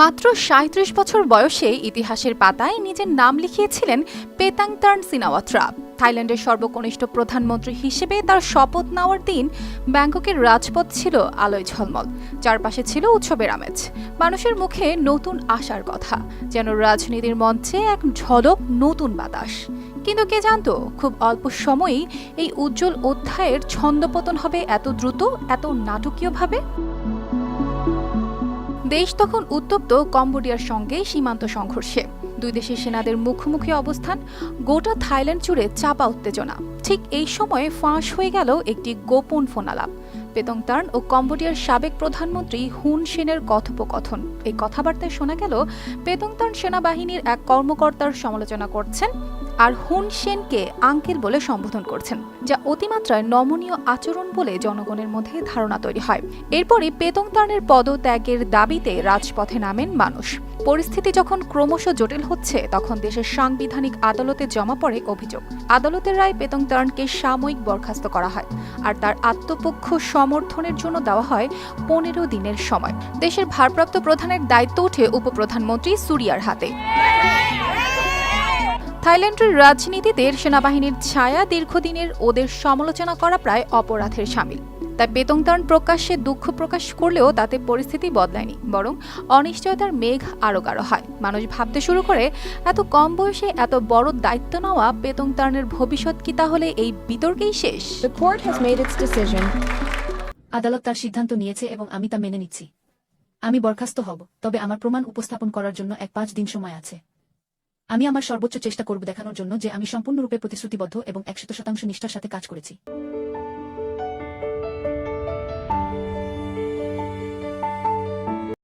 মাত্র সাঁত্রিশ বছর বয়সে ইতিহাসের পাতায় নিজের নাম লিখিয়েছিলেন পেতাংতার্ন সিনাওয়াত্রা। থাইল্যান্ডের সর্বকনিষ্ঠ প্রধানমন্ত্রী হিসেবে তার শপথ নেওয়ার দিন ব্যাংককের রাজপথ ছিল আলোয় ঝলমল। চারপাশে ছিল উৎসবের আমেজ। মানুষের মুখে নতুন আশার কথা, যেন রাজনীতির মঞ্চে এক ঝলক নতুন বাতাস। কিন্তু কে জানতো, খুব অল্প সময়েই এই উজ্জ্বল অধ্যায়ের ছন্দপতন হবে এত দ্রুত, এত নাটকীয়ভাবে? দেশ তখন উত্তপ্ত কম্বোডিয়ার সঙ্গে সীমান্ত সংঘর্ষে। দুই দেশের সেনাদের মুখোমুখি অবস্থান, গোটা থাইল্যান্ড জুড়ে চাপা উত্তেজনা। ঠিক এই সময়ে ফাঁস হয়ে গেল একটি গোপন ফোনালাপ। পেতংতার্ন ও কম্বোডিয়ার সাবেক প্রধানমন্ত্রী হুন সেনের কথোপকথন। এই কথাবার্তায় শোনা গেল পেতংতার্ন সেনাবাহিনীর এক কর্মকর্তার সমালোচনা করছেন আর হুন সেনকে আঙ্কেল বলে সম্বোধন করছেন, যা অতিমাত্রায় নমনীয় আচরণ বলে জনগণের মধ্যে ধারণা তৈরি হয়। এরপরই পেতংতার্নের পদত্যাগের দাবিতে রাজপথে নামেন মানুষ। পরিস্থিতি যখন ক্রমশ জটিল হচ্ছে, তখন দেশের সাংবিধানিক আদালতে জমা পড়ে অভিযোগ। আদালতের রায় পেতংতার্নকে সাময়িক বরখাস্ত করা হয়, আর তার আত্মপক্ষ সমর্থনের জন্য দেওয়া হয় পনেরো দিনের সময়। দেশের ভারপ্রাপ্ত প্রধানের দায়িত্ব ওঠে উপপ্রধানমন্ত্রী সুরিয়ার হাতে। থাইল্যান্ডের রাজনীতিতে সেনাবাহিনীর ছায়া দীর্ঘদিনের ওদের সমালোচনা করা প্রায় অপরাধের সামিল। তাই বেতংতার্ন প্রকাশ্যে দুঃখ প্রকাশ করলেও তাতে পরিস্থিতি বদলায়নি বরং অনিশ্চয়তার মেঘ আরও গাঢ় হয়। মানুষ ভাবতে শুরু করে এত কম বয়সে এত বড় দায়িত্ব নেওয়া বেতংতার্নের ভবিষ্যৎ কি তাহলে এই বিতর্কেই শেষ? আদালত তার সিদ্ধান্ত নিয়েছে এবং আমি তা মেনে নিচ্ছি। আমি বরখাস্ত হব তবে আমার প্রমাণ উপস্থাপন করার জন্য এক পাঁচ দিন সময় আছে। আমি আমার সর্বোচ্চ চেষ্টা করব দেখানোর জন্য যে আমি সম্পূর্ণরূপে প্রতিশ্রুতিবদ্ধ এবং একশত শতাংশ নিষ্ঠার সাথে কাজ করেছি।